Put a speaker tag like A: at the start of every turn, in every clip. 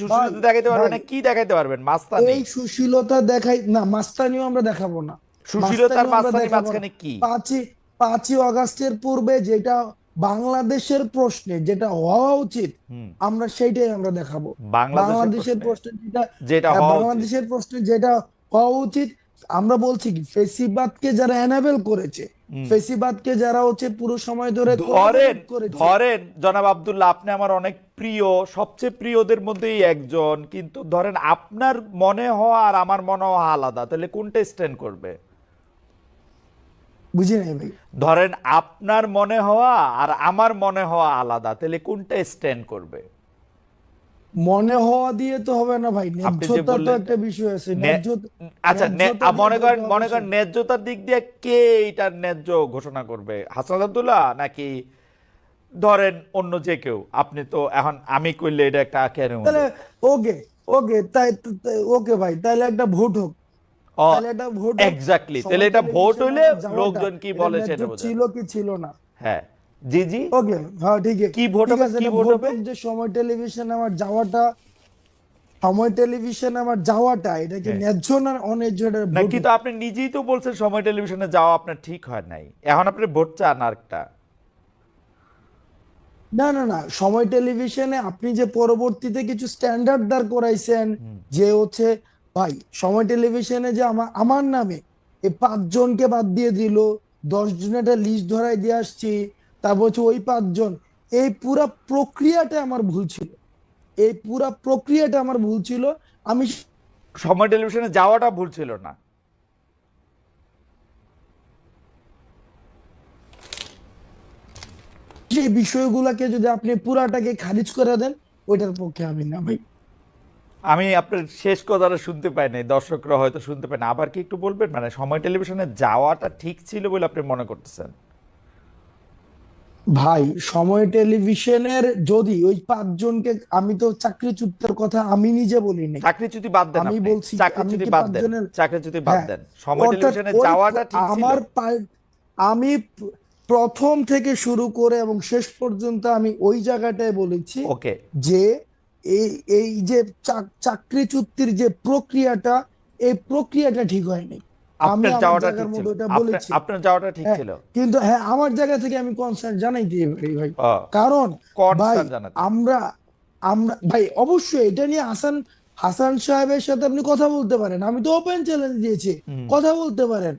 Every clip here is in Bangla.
A: সুশীলতা দেখাইতে পারবেন না? কি দেখাইতে পারবেন? মাস্তানি।
B: এই সুশীলতা দেখাই না মাস্তানিও আমরা দেখাবো না।
A: সুশীলতার
B: মাস্তানিও আমরা
A: মাঝখানে কি?
B: পাঁচই পাঁচই অগাস্টের পূর্বে যেটা বাংলাদেশের প্রশ্নে যেটা হওয়া উচিত আমরা সেইটাই আমরা দেখাবো।
A: বাংলাদেশের প্রশ্নে
B: যেটা
A: যেটা
B: হ্যাঁ। বাংলাদেশের প্রশ্নে যেটা হওয়া উচিত আমরা বলছি কি ফেসিবাদকে যারা এনাবেল করেছে ফেসিবাদকে যারা হচ্ছে পুরো সময় ধরে
A: ধরেন ধরেন জনাব আব্দুল্লাহ আপনি আমার অনেক প্রিয় সবচেয়ে প্রিয়দের মধ্যেই একজন। কিন্তু ধরেন আপনার মনে হওয়া আর আমার মনে হওয়া আলাদা তাহলে কোনটা স্ট্যান্ড করবে?
B: বুঝি নাই ভাই।
A: ধরেন আপনার মনে হওয়া আর আমার মনে হওয়া আলাদা তাহলে কোনটা স্ট্যান্ড করবে?
B: মনে হওয়া দিয়ে তো হবে না ভাই ন্যায্যতা তো একটা বিষয় আছে
A: আচ্ছা মনে করেন মনে করেন। ন্যায্যতার দিক দিয়ে কে এটার ন্যায্য ঘোষণা করবে? হাসান আব্দুল্লাহ নাকি ধরেন অন্য যে কেউ আপনি তো এখন আমি করলে এটা একটা কেন
B: তাহলে ওকে ওকে তাই ওকে ভাই তাহলে একটা ভোট হোক। তাহলে একটা ভোট
A: এক্স্যাক্টলি তাহলে এটা ভোট হইলে লোকজন কি বলে সেটা
B: ছিল কি ছিল না।
A: হ্যাঁ জি জি।
B: ওকে হ্যাঁ ঠিক আছে
A: কি ভোট হবে, কি ভোট হবে?
B: যে সময় টেলিভিশন আমার যাওয়াটা সময় টেলিভিশনে আমার যাওয়াটা এটা কি
A: হ্যাঁ।
B: ন্যায্য না অন্যায্য এটা
A: না কিন্তু আপনি নিজেই তো বলছেন সময় টেলিভিশনে যাওয়া আপনার ঠিক হয় নাই। এখন আপনি ভোট চান আরেকটা।
B: না না না সময় টেলিভিশনে আপনি যে পরবর্তীতে কিছু স্ট্যান্ডার্ড দাঁড় করাইছেন যে হচ্ছে ভাই সময় টেলিভিশনে যে আমার আমার নামে এই পাঁচজনকে বাদ দিয়ে দিল দশ একটা লিস্ট ধরাই দিয়ে আসছি তারপর হচ্ছে ওই পাঁচজন এই পুরা প্রক্রিয়াটা আমার ভুল ছিল। এই পুরা প্রক্রিয়াটা আমার ভুল ছিল আমি
A: সময় টেলিভিশনে যাওয়াটা ভুল ছিল না।
B: সেই বিষয়গুলোকে যদি আপনি পুরাটাকে খারিজ করে দেন ওইটার পক্ষে আমি না ভাই।
A: আমি আপনার শেষ কথাটা শুনতে পাই নাই দর্শকরা হয়তো শুনতে পায় না। আবার কি একটু বলবেন? মানে সময় টেলিভিশনে যাওয়াটা ঠিক ছিল বলে আপনি মনে করতেছেন?
B: ভাই সময় টেলিভিশনের যদি ওই পাঁচজনকে আমি তো চাকরিচ্যুতের কথা আমি নিজে বলি নাই।
A: চাকরিচ্যুতি বাদ দেন
B: আমি বলছি
A: চাকরিচ্যুতি বাদ দেন। চাকরিচ্যুতি বাদ
B: হ্যাঁ,
A: দেন। সময় টেলিভিশনে যাওয়াটা ঠিক ছিল।
B: আমার আমি প্রথম থেকে শুরু করে এবং শেষ পর্যন্ত আমি ওই জায়গাটায় বলেছি
A: ওকে।
B: যে এই এই যে চাক- চাকরিচ্যুতির যে প্রক্রিয়াটা এই প্রক্রিয়াটা ঠিক হয়নি। আমি বলেছি।
A: আপনার যাওয়াটা ঠিক
B: হ্যাঁ,
A: ছিল।
B: কিন্তু হ্যাঁ আমার জায়গা থেকে আমি কনসার্ন জানাই দিয়ে পারি ভাই। কারণ ভাই আমরা আমরা ভাই অবশ্যই এটা নিয়ে হাসান হাসান সাহেবের সাথে আপনি কথা বলতে পারেন। আমি তো ওপেন চ্যালেঞ্জ দিয়েছি। কথা বলতে পারেন।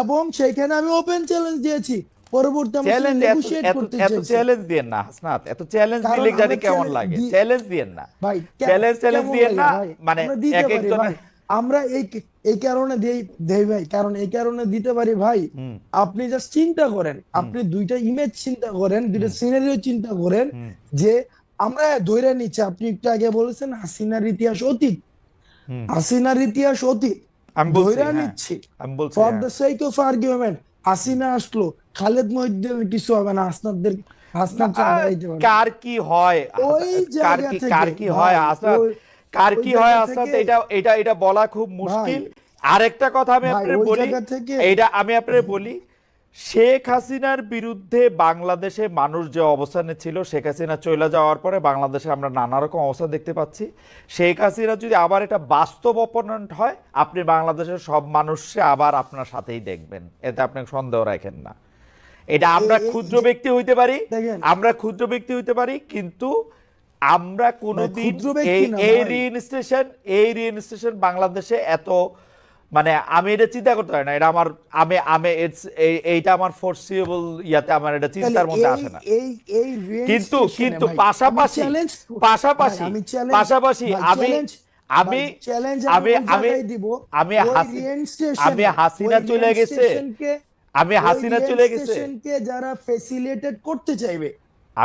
B: এবং সেইখানে আমি ওপেন চ্যালেঞ্জ দিয়েছি। পরবর্তী
A: চ্যালেঞ্জ এত
B: নেগোশিয়েট
A: এত
B: করতে
A: এত
B: চাইছি।
A: চ্যালেঞ্জ দিয়েন না হাসনাত এত চ্যালেঞ্জ দিলে জানি কেমন লাগে? চ্যালেঞ্জ দিয়েন না।
B: ভাই
A: চ্যালেঞ্জ চ্যালেঞ্জ
B: কেমন
A: না মানে এক
B: পারি আমরা এই এই কারণে দেই দেই ভাই। কারণ এই কারণে দিতে পারি ভাই। আপনি জাস্ট চিন্তা করেন। আপনি দুইটা ইমেজ চিন্তা করেন দুইটা সিনারিও চিন্তা করেন যে আমরা ধরে নিচ্ছি। আপনি একটু আগে বলেছেন হাসিনার ইতিহাস অতীত। হাসিনার ইতিহাস অতীত।
A: আমি বলছি
B: ধরে
A: হ্যাঁ।
B: নিচ্ছি। For. The sake of argument Hasina আসলো খালেদ মহিউদ্দিন কিছু হবে না পারবে।
A: কার কি হয়? কার কি কার কি হয়? আসনাদ কার কি হয় আসনাদ এটা এটা এটা বলা খুব মুশকিল। আরেকটা কথা আমি
B: ওই
A: বলি এটা আমি আপনার বলি শেখ হাসিনার বিরুদ্ধে বাংলাদেশে মানুষ যে অবস্থানে ছিল শেখ হাসিনা চলে যাওয়ার পরে বাংলাদেশে আমরা নানা রকম অবস্থা দেখতে পাচ্ছি। শেখ হাসিনা যদি আবার এটা বাস্তব অপোনেন্ট হয় আপনি বাংলাদেশের সব মানুষকে আবার আপনার সাথেই দেখবেন। এতে আপনি সন্দেহ রাখেন না। এটা আমরা ক্ষুদ্র ব্যক্তি হইতে পারি আমরা ক্ষুদ্র ব্যক্তি হইতে পারি কিন্তু আমরা কোনোদিন এই। রিইনস্টেশন এই রিইনস্টেশন বাংলাদেশে এত মানে আমি এটা চিন্তা করতে পারি না এটা আমার আমি আমি এই- এইটা আমার ফোরসিয়েবল ইয়াতে আমার এটা চিন্তার মধ্যে আসে না।
B: এই এই
A: কিন্তু কিন্তু পাশাপাশি। পাশাপাশি পাশাপাশি আমি আমি আমি আমি আমি হাসি- আমি হাসিনা চলে গেছে। আমি হাসিনা চলে গেছে।
B: যারা ফেসিলিটেট করতে চাইবে।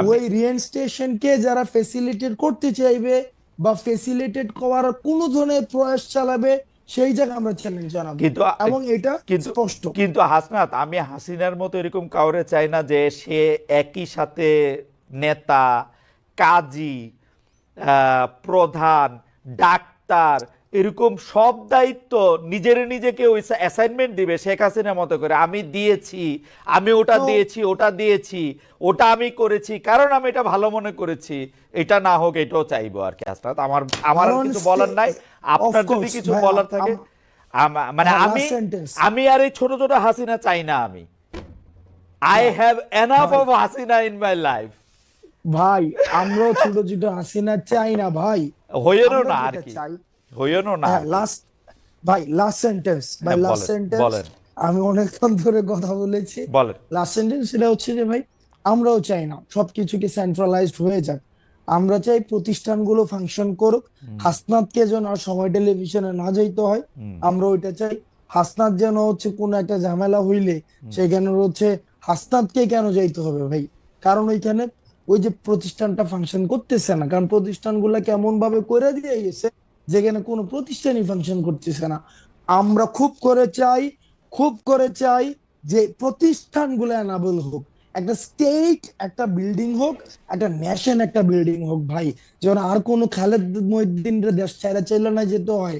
B: ওই রেঞ্জ স্টেশনকে যারা ফেসিলিটেট করতে চাইবে বা ফেসিলিটেট করার কোন ধরনের প্রয়াস চালাবে সেই জায়গা আমরা চ্যালেঞ্জ জানাব।
A: কিন্তু
B: এবং এটা
A: কিন্তু
B: স্পষ্ট।
A: কিন্তু হাসনাত আমি হাসিনার মতো এরকম কাউরে চাই না যে সে একই সাথে নেতা কাজী আহ, প্রধান ডাক্তার এরকম সব দায়িত্ব নিজের নিজেকে ওই অ্যাসাইনমেন্ট দিবে শেখ হাসিনার মতো করে। আমি দিয়েছি আমি ওটা দিয়েছি ওটা দিয়েছি ওটা আমি করেছি কারণ আমি এটা ভালো মনে করেছি। এটা না হোক এটাও চাইব আর কি হাসনাত। আমার আমার কিছু বলার নাই। আপনার যদি কিছু বলার থাকে মানে
B: হ্যাঁ,
A: আমি আমি আর এই ছোট ছোট হাসিনা চাই না আমি। I have enough of Hasina in my life
B: ভাই আমরাও ছোট ছোট হাসিনা চাই না ভাই।
A: হইয়েনও
B: আমরা
A: না আর কি। হইয়েনও না?
B: হ্যাঁ লাস্ট ভাই লাস্ট সেন্টেন্স ভাই
A: হ্যাঁ,
B: লাস্ট সেন্টেন্স। আমি অনেকক্ষণ ধরে কথা বলেছি। লাস্ট সেন্টেন্স সেটা হচ্ছে যে ভাই আমরাও চাই না সবকিছুকে সেন্ট্রালাইজড হয়ে যাক। আমরা চাই প্রতিষ্ঠানগুলো ফাংশন করুক হাসনাতকে যেন আর সময় টেলিভিশনে না যাইতে হয় আমরা ওইটা চাই। হাসনাত যেন হচ্ছে কোনো একটা ঝামেলা হইলে সেখানে হচ্ছে হাসনাতকে কেন যাইতে হবে ভাই? কারণ ওইখানে ওই যে প্রতিষ্ঠানটা ফাংশন করতেছে না কারণ প্রতিষ্ঠানগুলো কেমন ভাবে করে দিয়ে গেছে যেখানে কোনো প্রতিষ্ঠানই ফাংশন করতেছে না। আমরা খুব করে চাই খুব করে চাই যে প্রতিষ্ঠানগুলো অ্যানাবল হোক। একটা স্টেট একটা বিল্ডিং হোক একটা ন্যাশন একটা বিল্ডিং হোক ভাই। যেন আর কোনো খালেদ মহিদ্দিন দেশ ছাড়া চাইলে না যেতে হয়।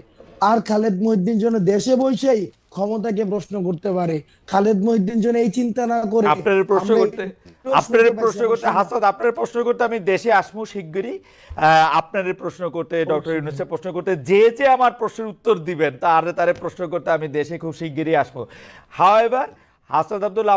B: আর খালেদ মহিদ্দিন যেন দেশে বসেই ক্ষমতাকে প্রশ্ন করতে পারে। খালেদ মহিদ্দিন যেন এই চিন্তা না করে
A: আপনার প্রশ্ন করতে আপনার প্রশ্ন করতে হাসাদ আপনার প্রশ্ন করতে আমি দেশে আসব শিগগিরই। আহ, আপনার প্রশ্ন করতে ডক্টর ইউনুসে প্রশ্ন করতে যে যে আমার প্রশ্নের উত্তর দিবেন তারে তারে প্রশ্ন করতে আমি দেশে খুব শিগগিরই আসব। হাওয়েভার হাসাদ আব্দুল